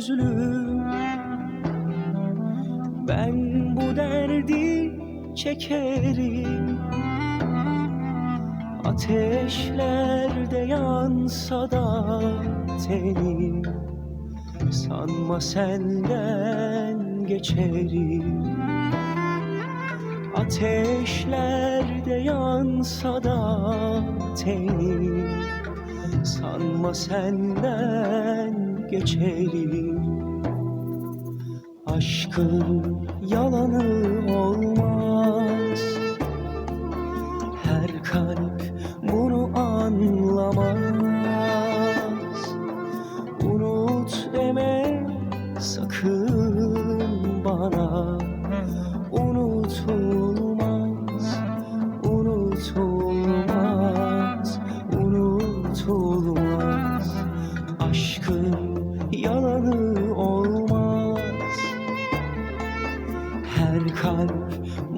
gözlüm Ben bu derdi çekerim. Ateşlerde yansa da tenim Sanma senden geçerim. Ateşlerde yansa da tenim Sanma senden geçerim. Aşkın yalanı olmaz yalanı olmaz. Her kalp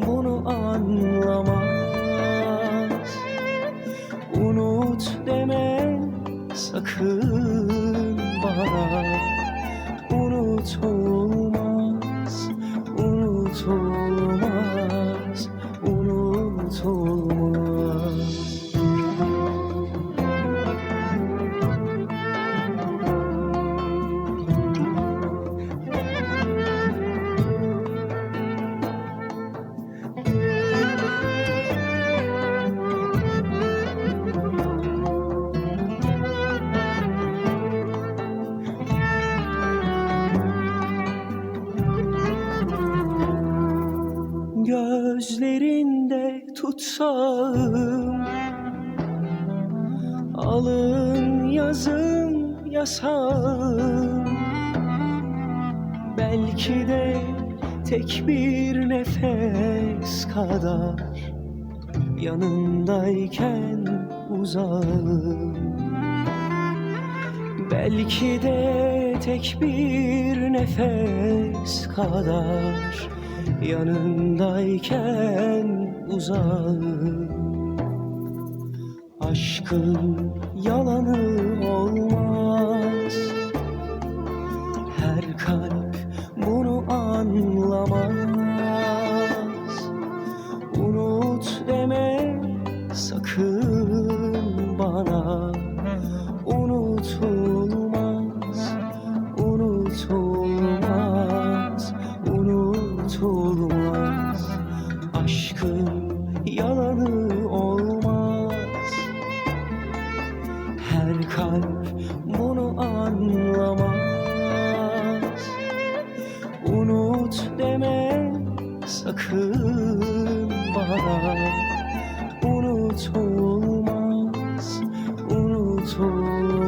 bunu anlamaz. Unut deme sakın bana. Unutulmaz, unutulmaz, unutulmaz Tutsam Alın yazın yasağım. Belki de tek bir nefes kadar Yanındayken uzağım. Belki de tek bir nefes kadar Yanındayken uzağım Aşkın yalanı olmaz. Her kalp bunu anlamaz. Unut deme sakın bana. Unutulmaz, unutulmaz, unutulmaz Aşkın yalanı olmaz. Her kalp bunu anlamaz. Unut deme sakın bana. Unutulmaz, unutulmaz